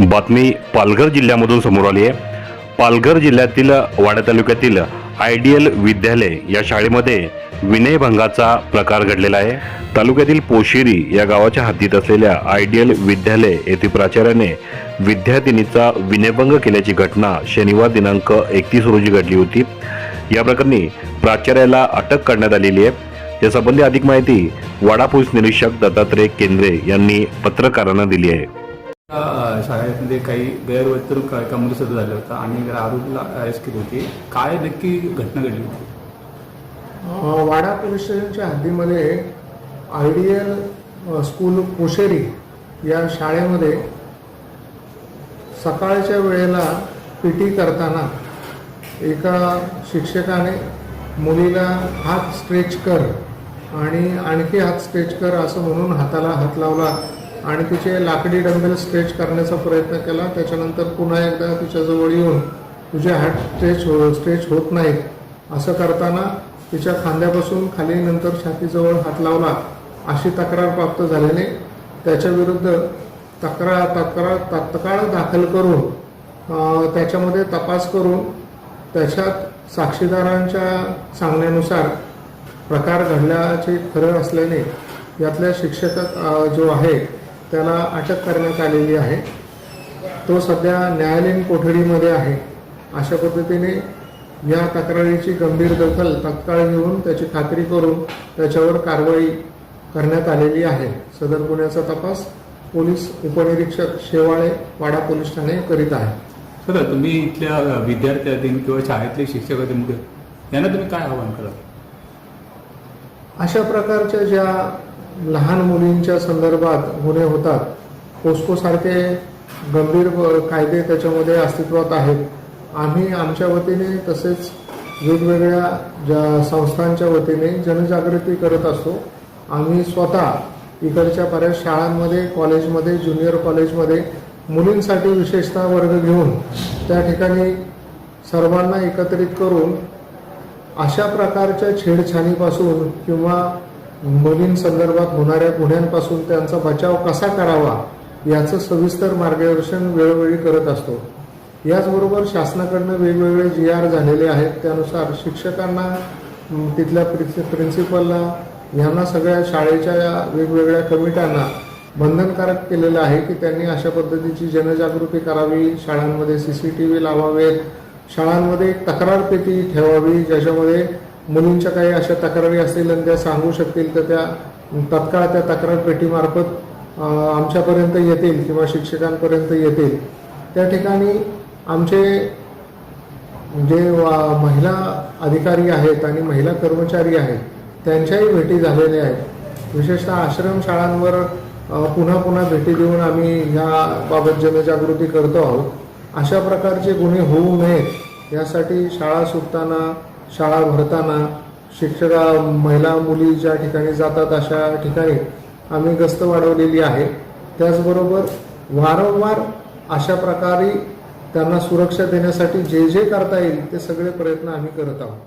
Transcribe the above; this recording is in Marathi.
बातमी पालघर जिल्ह्यामधून समोर आली आहे. पालघर जिल्ह्यातील वाडा तालुक्यातील आयडियल विद्यालय या शाळेमध्ये विनयभंगाचा प्रकार घडलेला आहे. तालुक्यातील पोशिरी या गावाच्या हद्दीत असलेल्या आयडियल विद्यालय येथे प्राचार्याने विद्यार्थिनीचा विनयभंग केल्याची घटना शनिवार दिनांक एकतीस रोजी घडली होती. या प्रकरणी प्राचार्याला अटक करण्यात आलेली आहे. यासंबंधी अधिक माहिती वाडा पोलीस निरीक्षक दत्तात्रय केंद्रे यांनी पत्रकारांना दिली आहे. शाळेमध्ये काही गैरवर्तणूक एका मुलीसोबत झालं होतं आणि आरोपीला अरेस्ट केली होती. काय नक्की घटना घडली होती? वाडा पोलीस स्टेशनच्या हद्दीमध्ये आयडियल स्कूल कोशेरी या शाळेमध्ये सकाळच्या वेळेला पी टी करताना एका शिक्षकाने मुलीला हात स्ट्रेच कर आणि आणखी हात स्ट्रेच कर असं म्हणून हाताला हात लावला. आणि तिचे लाकडी डंबेल स्ट्रेच करण्याचा प्रयत्न केला. त्याच्यानंतर पुन्हा एकदा तिच्याजवळ येऊन तुझे हात स्ट्रेच हो स्ट्रेच होत नाहीत असं करताना तिच्या खांद्यापासून खाली नंतर छातीजवळ हात लावला. अशी तक्रार प्राप्त झाल्याने त्याच्या विरुद्ध तक्रार तक्रार तात्काळ दाखल करून त्याच्यामध्ये तपास करून त्याच्यात साक्षीदारांच्या सांगण्यानुसार प्रकार घडल्याचे खरं असल्याने यातल्या शिक्षक जो आहे त्याला अटक करण्यात आलेली आहे. तो सध्या न्यायालयीन कोठडीमध्ये आहे. अशा पद्धतीने या तक्रारीची गंभीर दखल तत्काळ घेऊन त्याची खात्री करून त्याच्यावर कारवाई करण्यात आलेली आहे. सदर गुन्ह्याचा तपास पोलीस उपनिरीक्षक शेवाळे वाडा पोलीस ठाणे करीत आहे सर तुम्ही इथल्या विद्यार्थ्यातील किंवा शाळेतले शिक्षक असतील यांना तुम्ही काय आवाहन कराल? अशा प्रकारच्या ज्या लहान मुलींच्या संदर्भात गुन्हे होतात. पोस्कोसारखे गंभीर कायदे त्याच्यामध्ये अस्तित्वात आहेत. आम्ही आमच्या वतीने तसेच वेगवेगळ्या ज्या संस्थांच्या वतीने जनजागृती करत असतो. आम्ही स्वतः इकडच्या बऱ्याच शाळांमध्ये कॉलेजमध्ये ज्युनियर कॉलेजमध्ये मुलींसाठी विशेषतः वर्ग घेऊन त्या ठिकाणी सर्वांना एकत्रित करून अशा प्रकारच्या छेडछाणीपासून किंवा मुलींसंदर्भात होणाऱ्या गुन्ह्यांपासून त्यांचा बचाव कसा करावा याचं सविस्तर मार्गदर्शन वेळोवेळी करत असतो. याचबरोबर शासनाकडनं वेगवेगळे जी आर झालेले आहेत त्यानुसार शिक्षकांना तिथल्या प्रिन्सि प्रिन्सिपलला यांना सगळ्या शाळेच्या या वेगवेगळ्या कमिट्यांना बंधनकारक केलेलं आहे की त्यांनी अशा पद्धतीची जनजागृती करावी शाळांमध्ये सी सी टी व्ही लावावेत शाळांमध्ये तक्रारपेटी तक्रार पेटी ठेवावी ज्याच्यामध्ये मुलींच्या काही अशा तक्रारी असतील आणि त्या सांगू शकतील तर त्या तत्काळ त्या तक्रार पेटीमार्फत आमच्यापर्यंत येतील किंवा शिक्षकांपर्यंत येतील. त्या ठिकाणी आमचे जे वा- महिला अधिकारी आहेत आणि महिला कर्मचारी आहेत त्यांच्याही भेटी झालेल्या आहेत. विशेषतः आश्रम शाळांवर पुन्हा पुन्हा भेटी देऊन आम्ही याबाबत जनजागृती करतो आहोत. अशा प्रकारचे गुन्हे होऊ नयेत. यासाठी शाळा सुटताना शाळा भरताना शिक्षका महिला मुली ज्या ठिकाणी जातात अशा ठिकाणी आम्ही गस्त वाढवलेली आहे. त्याचबरोबर वारंवार अशा प्रकारे त्यांना सुरक्षा देण्यासाठी जे जे करता येईल ते सगळे प्रयत्न आम्ही करत आहोत.